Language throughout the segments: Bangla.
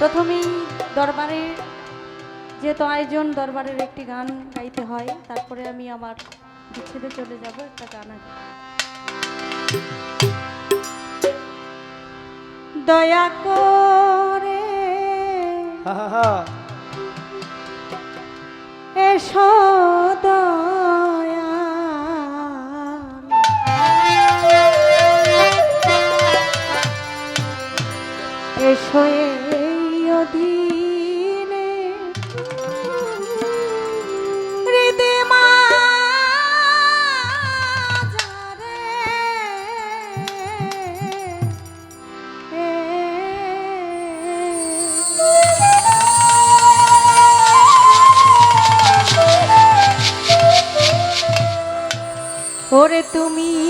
প্রথমেই দরবারে যেহেতু আয়োজন দরবারের একটি গান গাইতে হয় তারপরে আমি আমার বিচ্ছেদে চলে যাব একটা গান আছে দয়া করে এসো দয়াল। এসো me.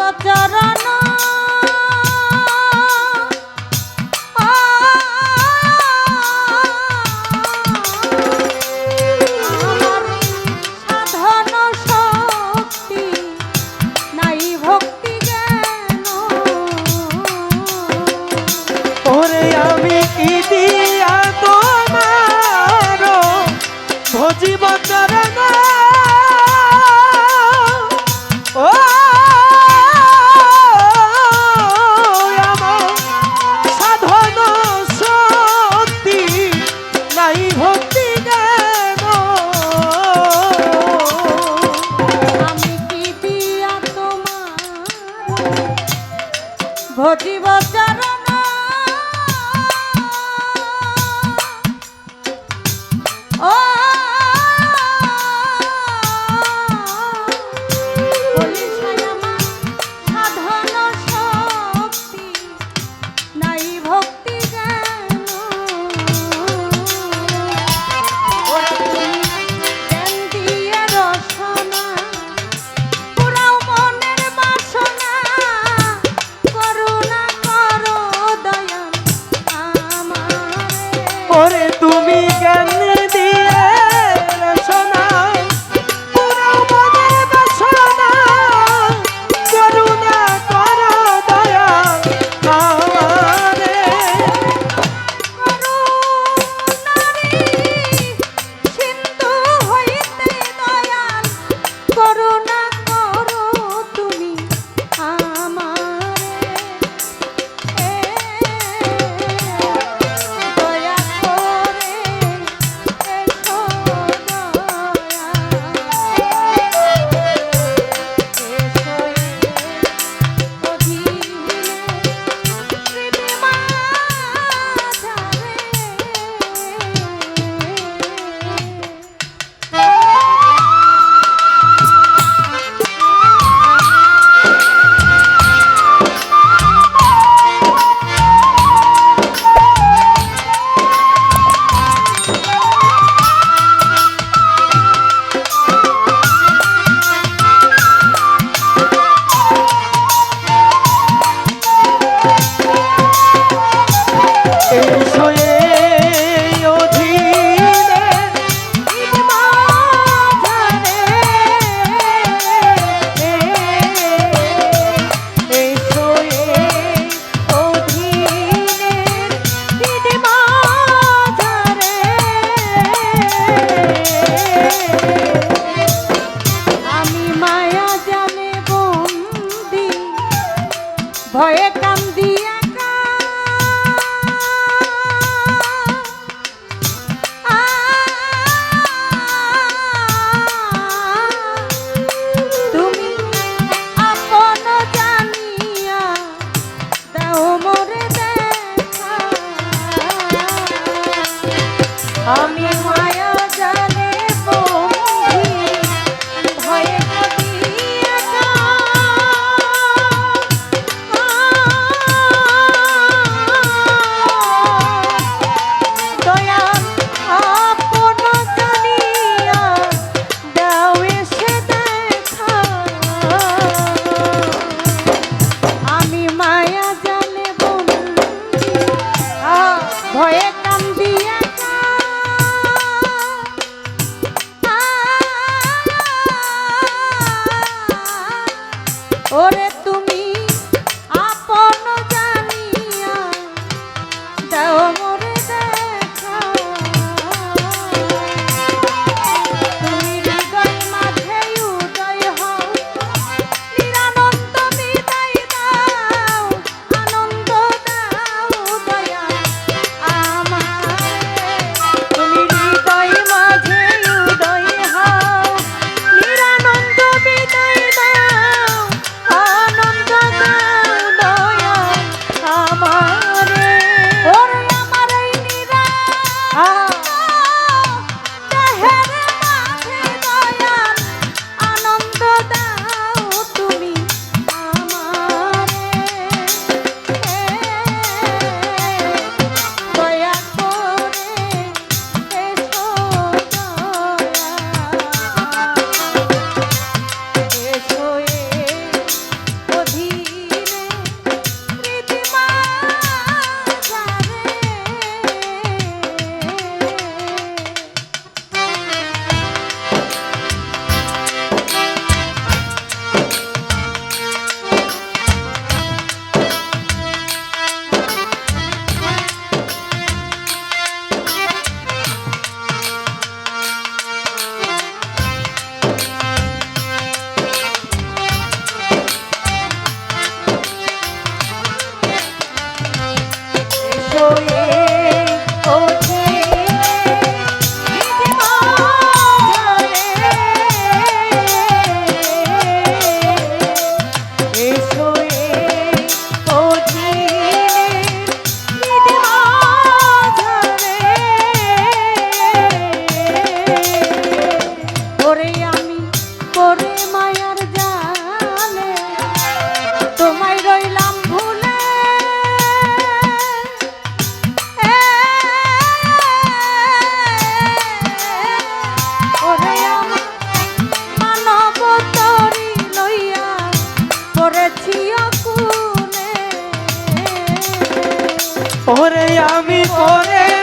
ওরে আমি করে